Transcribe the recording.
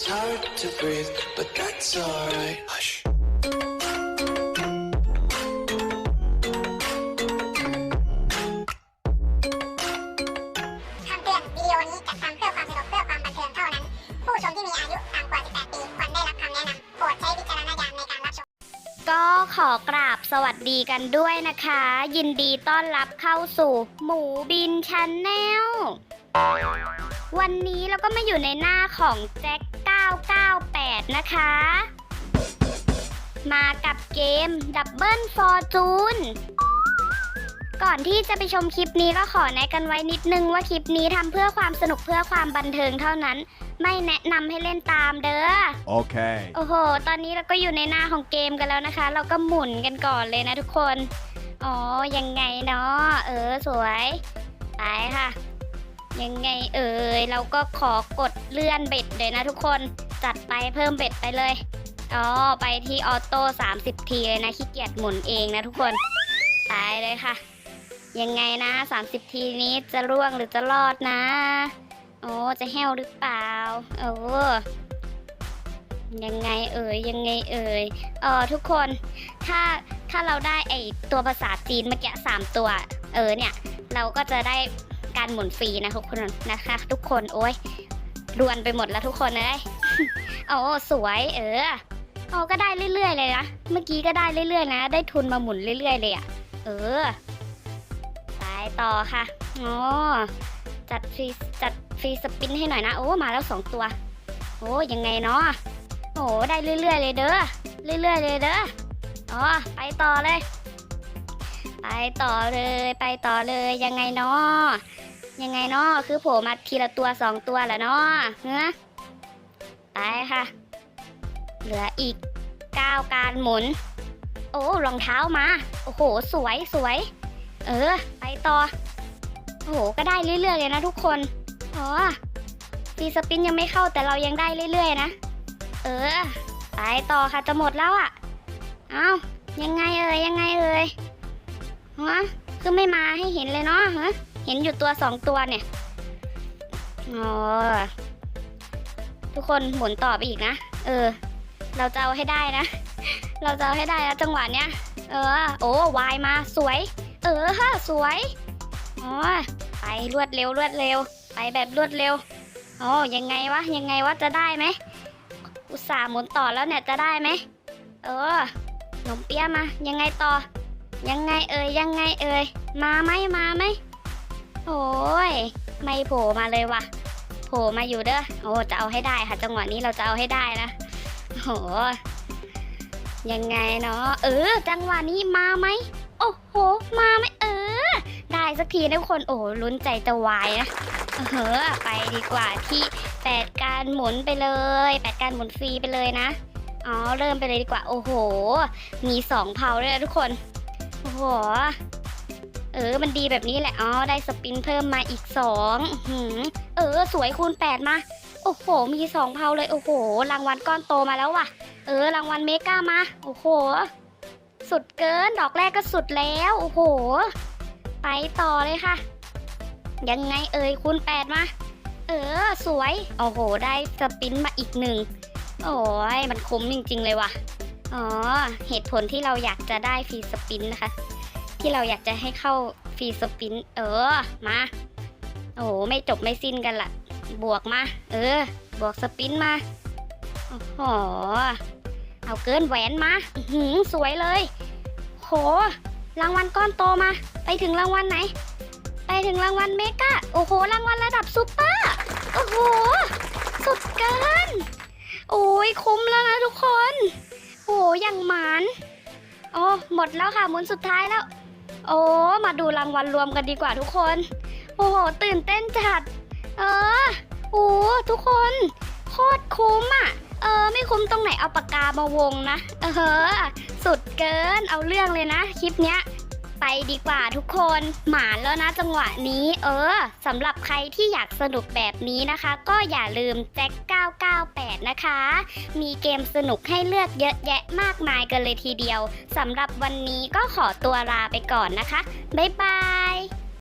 It's hard to breathe, but that's alright. Hush. คำเตือนวิดีโอนี้จัดทำเพื่อความสนุกเพื่อความบันเทิงเท่านั้น ผู้ชมที่มีอายุต่ำกว่า 18 ปีควรได้รับคำแนะนำโปรดใช้วิจารณญาณในการรับชม ก็ขอกราบสวัสดีกันด้วยนะคะ ยินดีต้อนรับเข้าสู่หมูบินช n แนลวันนี้เราก็มาอยู่ในหน้าของแจ็ค 998 นะคะ มากับเกมดับเบิลฟอร์จูนก่อนที่จะไปชมคลิปนี้ก็ขอแนะกันไว้นิดนึงว่าคลิปนี้ทำเพื่อความสนุกเพื่อความบันเทิงเท่านั้น ไม่แนะนำให้เล่นตามเด้อ Okay. โอ้โห ตอนนี้เราก็อยู่ในหน้าของเกมกันแล้วนะคะ เราก็หมุนกันก่อนเลยนะทุกคน อ๋อ ยังไงเนาะ เออ สวย ไปค่ะ ยังไงเอ่ย เราก็ขอกดเลื่อนเบ็ดเลยนะทุกคน จัดไปเพิ่มเบ็ดไปเลย อ๋อ ไปที่ออโต้30 ทีเลยนะขี้เกียจหมุนเองนะทุกคน ตายเลยค่ะ ยังไงนะ 30 ทีนี้จะร่วงหรือจะรอดนะ โอ้จะแห้วหรือเปล่าเออยังไงเอ่ยยังไงเอ่ยเออทุกคนถ้าถ้าเราได้ไอตัวภาษาจีนเมื่อกี้สามตัวเออเนี่ย เราก็จะได้การหมุนฟรีนะทุกคนนะคะ ทุกคนโอ้ยรวนไปหมดแล้วทุกคนเลย โอ้สวยเออโอ้ก็ได้เรื่อยๆเลยนะ เมื่อกี้ก็ได้เรื่อยๆนะ ได้ทุนมาหมุนเรื่อยๆเลยอะ่ะ เออ ไปต่อค่ะอ๋อจัดฟรีจัดฟรีสปินให้หน่อยนะ โอ้ มาแล้วสองตัว โอ้ยังไงเนาะโอ้ได้เรื่อยๆเลยเด้อ เรื่อยๆเลยเด้อ อ๋อ ไปต่อเลย ไปต่อเลย ไปต่อเลย ยังไงเนาะยังไงเนาะคือโผล่มาทีละตัวสองตัวแหละเนาะเฮ้ ไปค่ะ เหลืออีกเก้าการหมุน โอ้รองเท้ามา โอ้โห สวยสวย เออ ไปต่อ โอ้โห ก็ได้เรื่อยๆเลยนะทุกคน อ๋อฟีสปินยังไม่เข้าแต่เรายังได้เรื่อยๆนะ เออ ไปต่อค่ะจะหมดแล้วอะ่ะ เอายังไงเอ่ยยังไงเอ่ยฮะคือไม่มาให้เห็นเลยเนาะเห็นอยู่ตัวสองตัวเนี่ย อ๋อ ทุกคนหมุนต่อไปอีกนะ เออ เราจะเอาให้ได้นะ เราจะเอาให้ได้แล้วจังหวะเนี้ย เออ โอ้วายมาสวย เออฮะสวยอ๋อไปรวดเร็วรวดเร็ว ไปแบบรวดเร็วโอ้ยังไงวะยังไงวะจะได้ไหมอุตส่าห์หมุนต่อแล้วเนี่ยจะได้ไหมเออขนมเปี๊ยะมา ยังไงต่อ ยังไงเอ่ยยังไงเอ่ยมาไหมมาไหมโอ้ยไม่โผล่มาเลยว่ะ โผล่มาอยู่เด้อโอ้จะเอาให้ได้ค่ะ จังหวะนี้เราจะเอาให้ได้นะโหยังไงเนาะเออ จังหวะนี้มาไหมโอ้โห มาไหมเออ ได้สักทีนะทุกคนโอ้ลุ้นใจจะวายนะเออไปดีกว่าที่แปดการหมุนไปเลยแปดการหมุนฟรีไปเลยนะอ๋อเริ่มไปเลยดีกว่า โอ้โห มีสองเผาเลยนะทุกคน โอ้โห เออ มันดีแบบนี้แหละ อ๋อ ได้สปินเพิ่มมาอีกสองหืมเออ สวยคูณแปดมา โอ้โห มีสองเผาเลย โอ้โห รางวัลก้อนโตมาแล้วว่ะ เออ รางวัลเมก้ามา โอ้โห สุดเกิน ดอกแรกก็สุดแล้ว โอ้โห ไปต่อเลยค่ะ ยังไงเอ่ยคูณแปดมา เออ สวย โอ้โห ได้สปินมาอีกหนึ่ง โอ้ย มันคุ้มจริงๆเลยว่ะ อ๋อ เหตุผลที่เราอยากจะได้ฟรีสปินนะคะ ที่เราอยากจะให้เข้าฟรีสปิน เออ มา โอ้โห ไม่จบไม่สิ้นกันละบวกมา เออ บวกสปินมา โอ้โห เอาเกินแหวนมาหือสวยเลย โห รางวัลก้อนโตมา ไปถึงรางวัลไหน ไปถึงรางวัลเมกาโอ้โห รางวัลระดับซูเปอร์ โอ้โห สุดเกิน โอ้ย คุ้มแล้วนะทุกคน โอ้ยังหมาน โอ้ หมดแล้วค่ะหมุนสุดท้ายแล้ว โอ้ มาดูรางวัลรวมกันดีกว่าทุกคน โอ้โห ตื่นเต้นจัด เออโอ้ทุกคน โคตรคุ้มอะ เออ ไม่คุ้มตรงไหนเอาปากกามาวงนะ เออ สุดเกิน เอาเรื่องเลยนะ คลิปเนี้ย ไปดีกว่าทุกคน หมานแล้วนะจังหวะนี้ เออ สำหรับใครที่อยากสนุกแบบนี้นะคะ ก็อย่าลืมแจ็ค998 นะคะ มีเกมสนุกให้เลือกเยอะแยะมากมายกันเลยทีเดียวสำหรับวันนี้ก็ขอตัวลาไปก่อนนะคะ บ๊ายบาย